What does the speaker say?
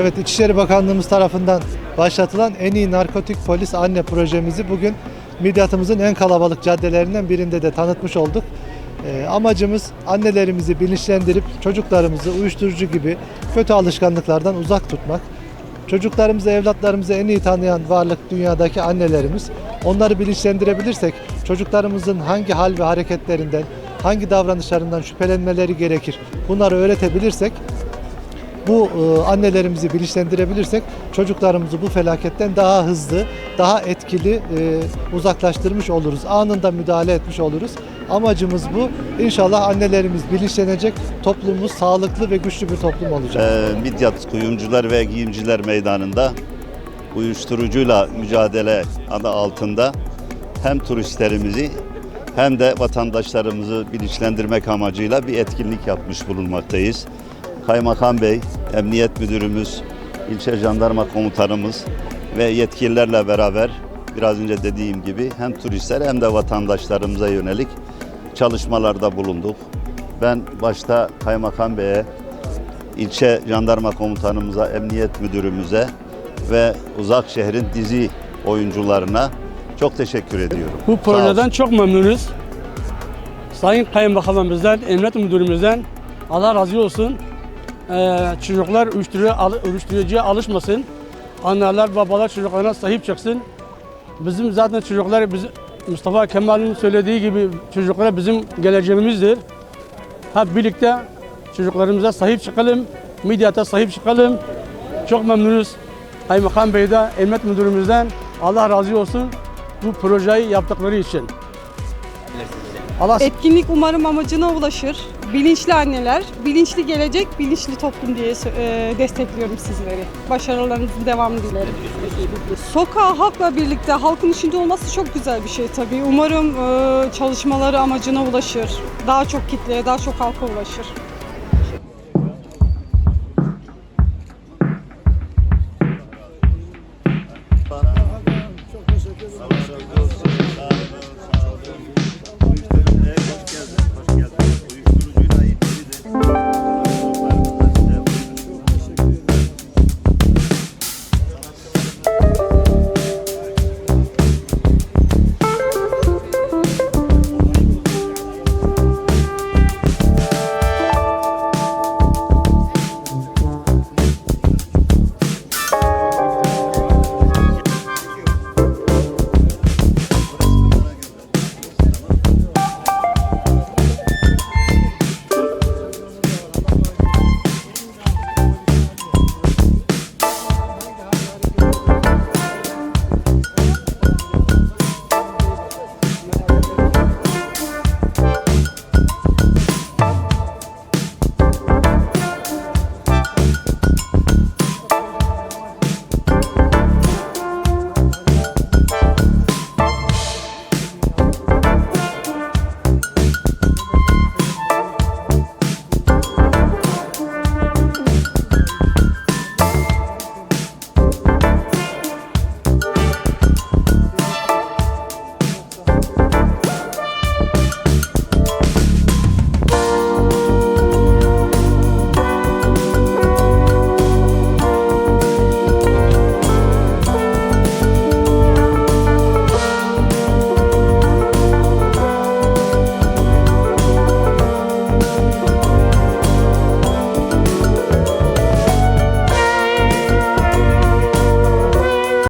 Evet İçişleri Bakanlığımız tarafından başlatılan en iyi narkotik polis anne projemizi bugün Midyatımızın en kalabalık caddelerinden birinde de tanıtmış olduk. Ee, amacımız annelerimizi bilinçlendirip çocuklarımızı uyuşturucu gibi kötü alışkanlıklardan uzak tutmak. Çocuklarımızı, evlatlarımızı en iyi tanıyan varlık dünyadaki annelerimiz. Onları bilinçlendirebilirsek çocuklarımızın hangi hal ve hareketlerinden, hangi davranışlarından şüphelenmeleri gerekir bunları öğretebilirsek bu e, annelerimizi bilinçlendirebilirsek çocuklarımızı bu felaketten daha hızlı, daha etkili e, uzaklaştırmış oluruz. Anında müdahale etmiş oluruz. Amacımız bu. İnşallah annelerimiz bilinçlenecek, toplumumuz sağlıklı ve güçlü bir toplum olacak. Ee, Midyat Kuyumcular ve Giyimciler Meydanı'nda uyuşturucuyla mücadele adı altında hem turistlerimizi hem de vatandaşlarımızı bilinçlendirmek amacıyla bir etkinlik yapmış bulunmaktayız. Kaymakam Bey, Emniyet Müdürümüz, ilçe jandarma komutanımız ve yetkililerle beraber biraz önce dediğim gibi hem turistler hem de vatandaşlarımıza yönelik çalışmalarda bulunduk. Ben başta Kaymakam Bey'e, ilçe jandarma komutanımıza, emniyet müdürümüze ve uzak şehrin dizi oyuncularına çok teşekkür ediyorum. Bu projeden çok memnunuz. Sayın Kaymakamımızdan, Emniyet Müdürümüzden Allah razı olsun. Ee, çocuklar uyuşturucuya, al- uyuşturucuya alışmasın. Anneler, babalar çocuklarına sahip çıksın. Bizim zaten çocuklar, biz, Mustafa Kemal'in söylediği gibi çocuklar bizim geleceğimizdir. Hep birlikte çocuklarımıza sahip çıkalım, midyata sahip çıkalım. Çok memnunuz. Kaymakam Bey'de, Emniyet Müdürümüzden Allah razı olsun bu projeyi yaptıkları için. Allah Etkinlik umarım amacına ulaşır. Bilinçli anneler, bilinçli gelecek, bilinçli toplum diye e, destekliyorum sizleri. Başarılarınızın devamını dilerim. Sokağa halkla birlikte halkın içinde olması çok güzel bir şey tabii. Umarım e, çalışmaları amacına ulaşır. Daha çok kitleye, daha çok halka ulaşır.